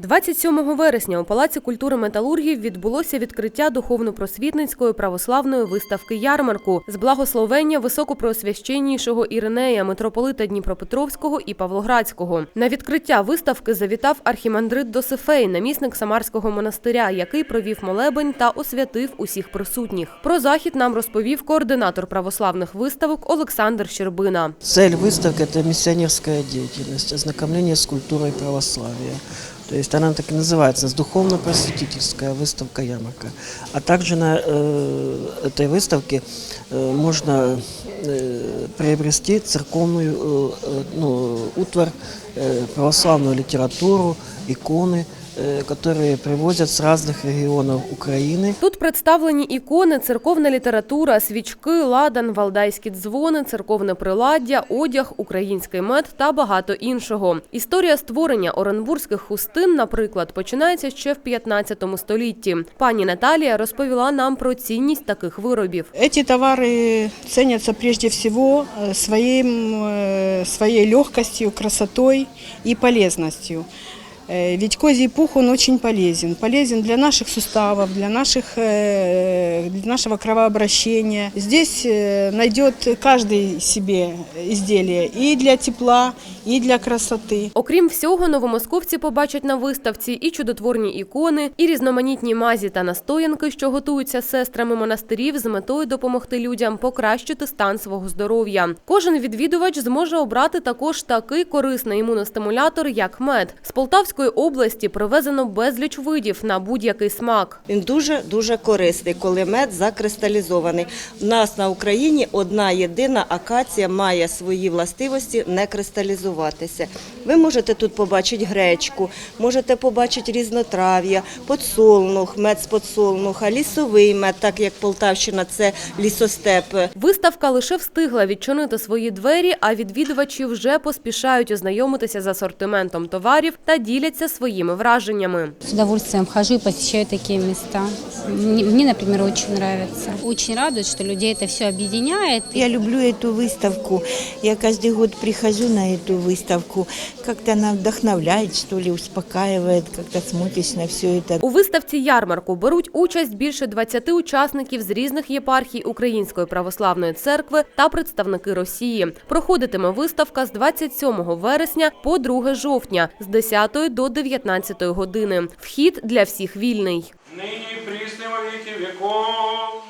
27 вересня у Палаці культури металургів відбулося відкриття духовно-просвітницької православної виставки ярмарку з благословення високопросвященнішого Іринея, митрополита Дніпропетровського і Павлоградського. На відкриття виставки завітав архімандрит Досифей, намісник Самарського монастиря, який провів молебень та освятив усіх присутніх. Про захід нам розповів координатор православних виставок Олександр Щербина. Цель выставки – это миссионерская деятельность, ознакомление с культурой православия. То есть она так и называется, духовно-просветительская выставка ярмарка. А также на э, этой выставке э, можно э, приобрести церковную э, э, ну, утварь, э, православную литературу, иконы, э, которые привозят с разных регионов Украины. Тут представлені ікони, церковна література, свічки, ладан, валдайські дзвони, церковне приладдя, одяг, український мед та багато іншого. Історія створення оренбурзьких хустин, наприклад, починається ще в 15 столітті. Пані Наталія розповіла нам про цінність таких виробів. Эти товары ценятся прежде всего э, своим, э, своей легкостью, красотой и полезностью. Э, Ведь козий пух, он очень полезен. Полезен для наших суставов, для, наших, э, для нашего кровообращения. Здесь э, найдет каждый себе изделие и для тепла, и для красоты. Окрім всього, новомосковці побачать на виставці і чудотворні ікони, і різноманітні мазі та настоянки, що готуються сестрами монастирів з метою допомогти людям покращити стан свого здоров'я. Кожен відвідувач зможе обрати також такий корисний імуностимулятор, як мед. З Полтавської області привезено безліч видів на будь-який смак. Він дуже дуже корисний, коли мед закристалізований. У нас на Україні одна єдина акація має свої властивості не кристалізуватися. Ви можете тут побачити гречку, можете побачити різнотрав'я, подсолнух, мед з подсолнуха, лісовий мед, так як Полтавщина це лісостеп. Виставка лише встигла відчинити свої двері, а відвідувачі вже поспішають ознайомитися з асортиментом товарів та діляться своїми враженнями. З удовольствием хожу і посещаю такі места. Мне, мне, например, очень нравится. Очень радует, что людей это все объединяет. Я люблю эту выставку. Я каждый год прихожу на эту выставку. Как-то она вдохновляет, что ли, успокаивает, как-то смотришь на все это. У виставці ярмарку беруть участь більше 20 учасників з різних єпархій Української православної церкви та представники Росії. Проходитиме виставка з 27 вересня по 2 жовтня з 10 до 19 години. Вхід для всіх вільний. нині прісно во віки віков.